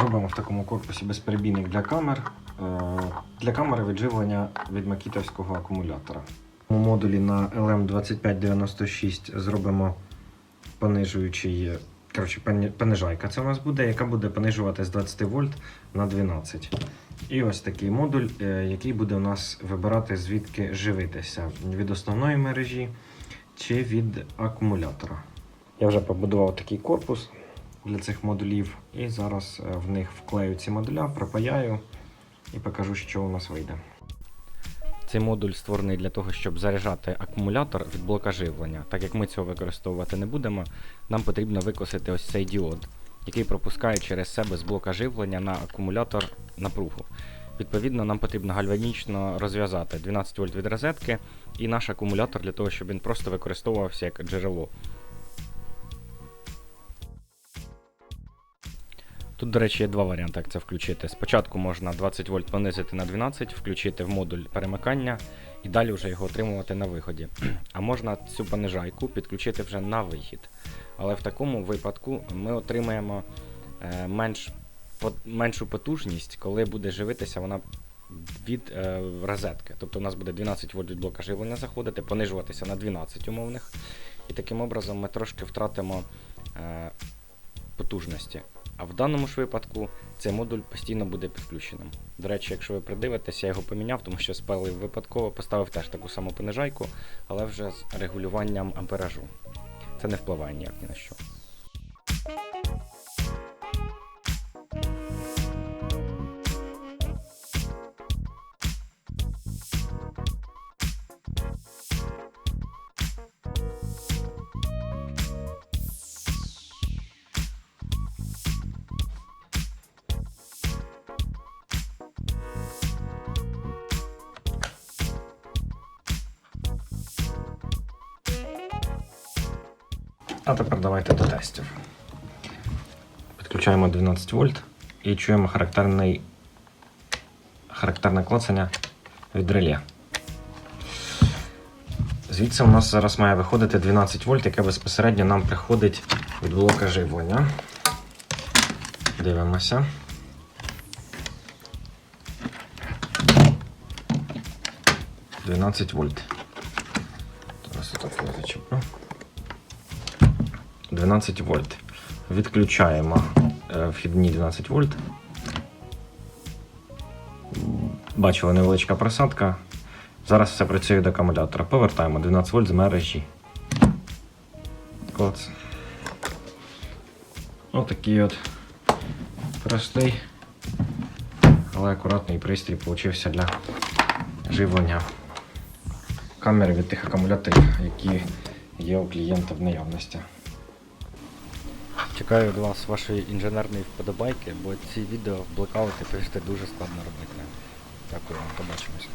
Зробимо в такому корпусі безперебійник для камер. Е, Для камери відживлення від макітовського акумулятора. У модулі на LM2596 зробимо понижуючий, коротше, понижайка. Це у нас буде, яка буде понижувати з 20 вольт на 12. І ось такий модуль, е, який буде у нас вибирати звідки живитися від основної мережі чи від акумулятора. Я вже побудував такий корпус для цих модулів, і зараз е, в них вклею ці модуля, пропаяю і покажу, що у нас вийде. Цей модуль створений для того, щоб заряджати акумулятор від блока живлення. Так як ми цього використовувати не будемо, нам потрібно викосити ось цей діод, який пропускає через себе з блока живлення на акумулятор напругу. Відповідно, нам потрібно гальванічно розв'язати 12 вольт від розетки і наш акумулятор для того, щоб він просто використовувався як джерело. Тут, до речі, є два варіанти, як це включити. Спочатку можна 20 вольт понизити на 12, включити в модуль перемикання і далі вже його отримувати на виході. А можна цю понижайку підключити вже на вихід. Але в такому випадку ми отримаємо е, менш, меншу потужність, коли буде живитися вона від е, розетки. Тобто у нас буде 12 вольт від блока живлення заходити, понижуватися на 12 умовних. І таким образом ми трошки втратимо е, потужності. А в даному ж випадку цей модуль постійно буде підключеним. До речі, якщо ви придивитеся, я його поміняв, тому що спалив випадково, поставив теж таку саму понижайку, але вже з регулюванням амперажу. Це не впливає ніяк ні на що. А тепер давайте до тестів. Підключаємо 12 вольт і чуємо характерний, характерне клацання від реле. Звідси у нас зараз має виходити 12 вольт, яке безпосередньо нам приходить від блока живлення. Дивимося. «12 вольт. Зараз отак я зачеплю. 12 вольт. Відключаємо е, вхідні 12 вольт. Бачили невеличка просадка. Зараз все працює від акумулятора. Повертаємо 12 вольт з мережі. Клац. Отакий от простий, але акуратний пристрій получився для живлення камери від тих акумуляторів, які є у клієнта в наявності. Чекаю від вас вашої інженерної вподобайки, бо ці відео в блекаути повірте, дуже складно робити. Дякую вам, побачимось.